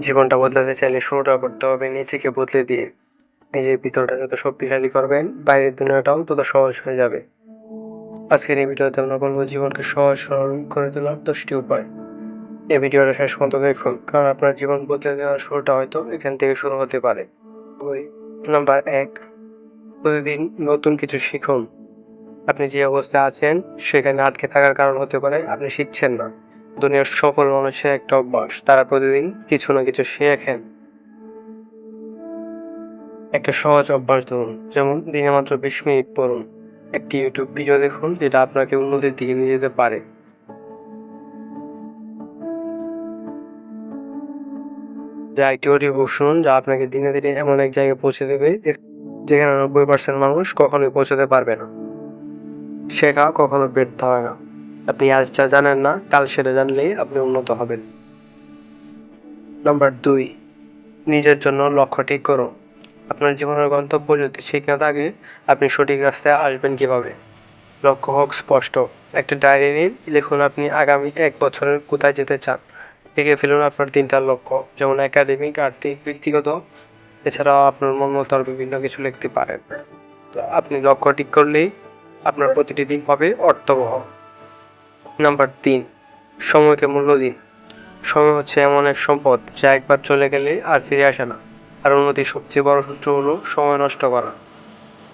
জীবনটা বদলাতে চাইলে শুরুটা করতে হবে নিজেকে বদলে দিয়ে। নিজের ভিতরটা যত শক্তিশালী করবেন, বাইরের দুনিয়াটাও তত সহজ হয়ে যাবে। আজকের এই ভিডিওতে আমরা বলব জীবনকে সহজ সরল করে তোলার দশটি উপায়। এই ভিডিওটা শেষ পর্যন্ত দেখুন, কারণ আপনার জীবন বদলে দেওয়ার শুরুটা হয়তো এখান থেকে শুরু হতে পারে। নাম্বার এক, প্রতিদিন নতুন কিছু শিখুন। আপনি যে অবস্থায় আছেন, সেখানে আটকে থাকার কারণ হতে পারে আপনি শিখছেন না। দুনিয়ার সফল মানুষের একটা অভ্যাস। তারা প্রতিদিন কিছু না কিছু শেখেন একটা সহজ অভ্যাস ধরুন, যেমন দিনে মাত্র বিশ মিনিট পড়ুন। একটি ইউটিউব ভিডিও দেখুন, যেটা আপনাকে উন্নতির দিকে নিয়ে যেতে পারে। যা একটি অডিও বুক শুনুন, যা আপনাকে দিনে দিনে এমন এক জায়গায় পৌঁছে দেবে যেখানে নব্বই পার্সেন্ট মানুষ কখনোই পৌঁছাতে পারবে না। শেখা কখনো ব্যর্থ হয় না। আপনি আজ যা জানেন না, কাল সেটা জানলেই আপনি উন্নত হবেন। নাম্বার দুই, নিজের জন্য লক্ষ্য ঠিক করুন আপনার জীবনের গন্তব্য যদি ঠিক না থাকে, আপনি সঠিক রাস্তায় আসবেন কীভাবে? লক্ষ্য হোক স্পষ্ট। একটা ডায়েরি নিন, লিখুন আপনি আগামী এক বছরের কোথায় যেতে চান। লিখে ফেলুন আপনার তিনটা লক্ষ্য, যেমন একাডেমিক আর্থিক, ব্যক্তিগত। এছাড়াও আপনার মন মতো বিভিন্ন কিছু লিখতে পারেন। তো আপনি লক্ষ্য ঠিক করলেই আপনার প্রতিটি দিন হবে অর্থবহ। নাম্বার তিন, সময়কে মূল্য দিন। সময় হচ্ছে এমন এক সম্পদ যা একবার চলে গেলে আর ফিরে আসে না। আর উন্নতির সবচেয়ে বড় সূত্র হলো সময় নষ্ট করা।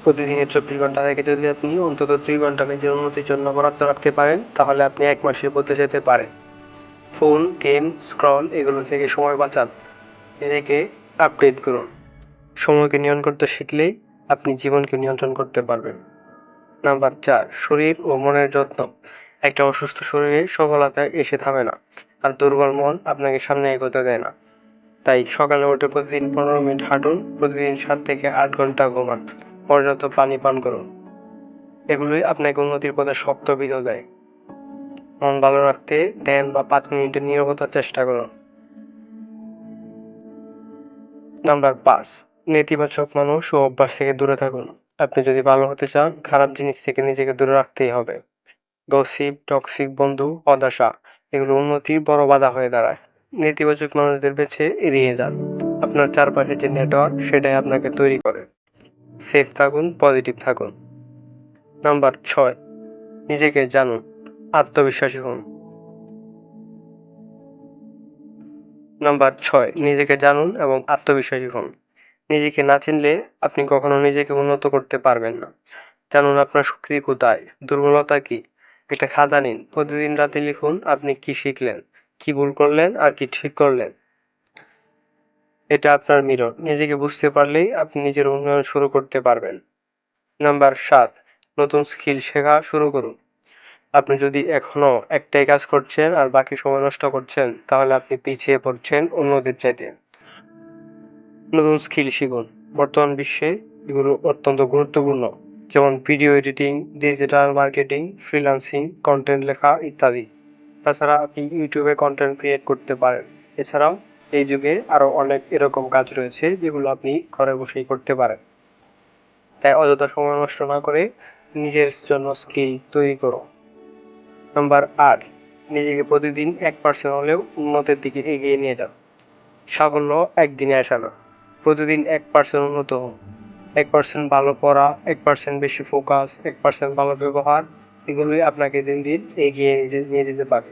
প্রতিদিনের চব্বিশ ঘণ্টা থেকে যদি আপনি অন্তত দুই ঘণ্টা নিজের উন্নতির জন্য বরাদ্দ রাখতে পারেন, তাহলে আপনি এক মাসে বদলে যেতে পারেন। ফোন, গেম, স্ক্রল এগুলো থেকে সময় বাঁচান। নিজেকে আপডেট করুন। সময়কে নিয়ন্ত্রণ করতে শিখলেই আপনি জীবনকে নিয়ন্ত্রণ করতে পারবেন। নাম্বার চার, শরীর ও মনের যত্ন। একটা অসুস্থ শরীরে সফলতা এসে থামে না আর দুর্বল মন আপনাকে সামনে এগোতে দেয় না। তাই সকালে উঠে প্রতিদিন পনেরো মিনিট হাঁটুন, প্রতিদিন সাত থেকে আট ঘণ্টা ঘুমান, পর্যাপ্ত পানি পান করুন। এগুলোই আপনাকে উন্নতির পথে শক্ত বিধ দেয়। মন ভালো রাখতে ধ্যান বা পাঁচ মিনিটের নীরবতার চেষ্টা করুন। নাম্বার পাঁচ, নেতিবাচক মানুষ ও অভ্যাস থেকে দূরে থাকুন। আপনি যদি ভালো হতে চান, খারাপ জিনিস থেকে নিজেকে দূরে রাখতেই হবে। গসিপ টক্সিক বন্ধু হতাশা এগুলো উন্নতির বড় বাধা হয়ে দাঁড়ায়। নেতিবাচক মানুষদের বেছে এড়িয়ে যান। আপনার চারপাশে যে নেটওয়ার্ক, সেটাই আপনাকে তৈরি করে। সেফ থাকুন, পজিটিভ থাকুন। নাম্বার ছয়, নিজেকে জানুন, আত্মবিশ্বাসী হন। নাম্বার ছয়, নিজেকে জানুন এবং আত্মবিশ্বাসী হন। নিজেকে না চিনলে আপনি কখনো নিজেকে উন্নত করতে পারবেন না। জানুন আপনার শক্তি কোথায়, দুর্বলতা কি একটা খাতা নিন প্রতিদিন রাতে লিখুন আপনি কি শিখলেন, কি ভুল করলেন আর কি ঠিক করলেন। এটা আপনার মিরর, নিজেকে বুঝতে পারলেই আপনি নিজের উন্নয়ন শুরু করতে পারবেন। নাম্বার সাত, নতুন স্কিল শেখা শুরু করুন। আপনি যদি এখনও একটাই কাজ করছেন আর বাকি সময় নষ্ট করছেন, তাহলে আপনি পিছিয়ে পড়ছেন অন্যদের চাইতে। নতুন স্কিল শিখুন। বর্তমান বিশ্বে এগুলো অত্যন্ত গুরুত্বপূর্ণ। যেমন video editing digital marketing freelancing content লেখা ইত্যাদি। তাছাড়া আপনি ইউটিউবে কন্টেন্ট ক্রিয়েট করতে পারেন। এছাড়াও এই যুগে আরও অনেক এরকম কাজ রয়েছে যেগুলো আপনি ঘরে বসেই করতে পারেন। তাই অযথা সময় নষ্ট না করে নিজের জন্য স্কিল তৈরি করো। নাম্বার আট, নিজেকে প্রতিদিন এক পার্সেন্ট হলেও উন্নতির দিকে এগিয়ে নিয়ে যান সাফল্য একদিনে আসে না। প্রতিদিন এক পার্সেন্ট উন্নত এক পার্সেন্ট ভালো পড়া, এক পার্সেন্ট বেশি ফোকাস এক পার্সেন্ট ভালো ব্যবহার, এগুলোই আপনাকে দিন দিন এগিয়ে নিয়ে যেতে পারে।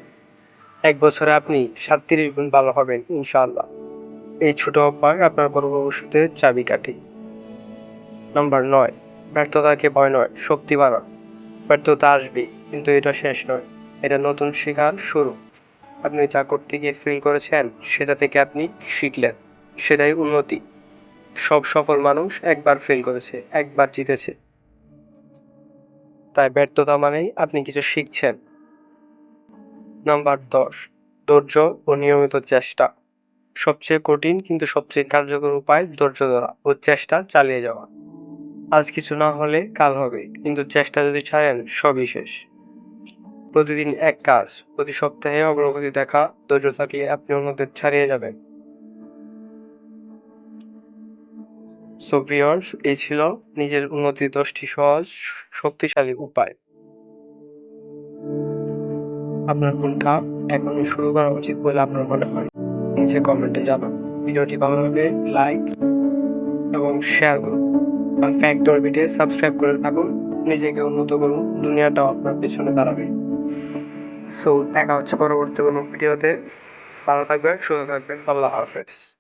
এক বছরে আপনি সাতত্রিশ গুণ ভালো হবেন, ইনশাআল্লাহ। এই ছোট অভ্যাস আপনার বড় ভবিষ্যতের চাবিকাঠি নাম্বার নয়, ব্যর্থতাকে ভয় নয়, শক্তি বাড়ান। ব্যর্থতা আসবে, কিন্তু এটা শেষ নয়, এটা নতুন শেখার শুরু। আপনি যা করতে গিয়ে ফিল করেছেন, সেটা থেকে আপনি শিখলেন, সেটাই উন্নতি। সব সফল মানুষ একবার ফেল করেছে, একবার জিতেছে। তাই ব্যর্থতা মানেই আপনি কিছু শিখছেন। নাম্বার দশ, ধৈর্য ও নিয়মিত চেষ্টা। সবচেয়ে কঠিন কিন্তু সবচেয়ে কার্যকর উপায় ধৈর্য ধরা ও চেষ্টা চালিয়ে যাওয়া। আজ কিছু না হলে কাল হবে, কিন্তু চেষ্টা যদি ছাড়েন, সবই শেষ। প্রতিদিন এক কাজ, প্রতি সপ্তাহে অগ্রগতি দেখা, ধৈর্য থাকলে আপনি অন্যদের ছাড়িয়ে যাবেন। সো এই ছিল নিজের উন্নতির দশটি সহজ, শক্তিশালী উপায়। আপনার কোনটা এখনই শুরু করা উচিত বলে আপনার মনে হয়? নিচে কমেন্টে জানান। ভিডিওটি ভালো লাগলে লাইক এবং শেয়ার করুন। আর ফ্যাক্ট অরবিটে সাবস্ক্রাইব করে থাকুন। নিজেকে উন্নত করুন। দুনিয়াটাও আপনার পেছনে দাঁড়াবে। সো দেখা হচ্ছে পরবর্তী কোনো ভিডিওতে। ভালো থাকবেন, সুস্থ থাকবেন। আল্লাহ হাফেজ।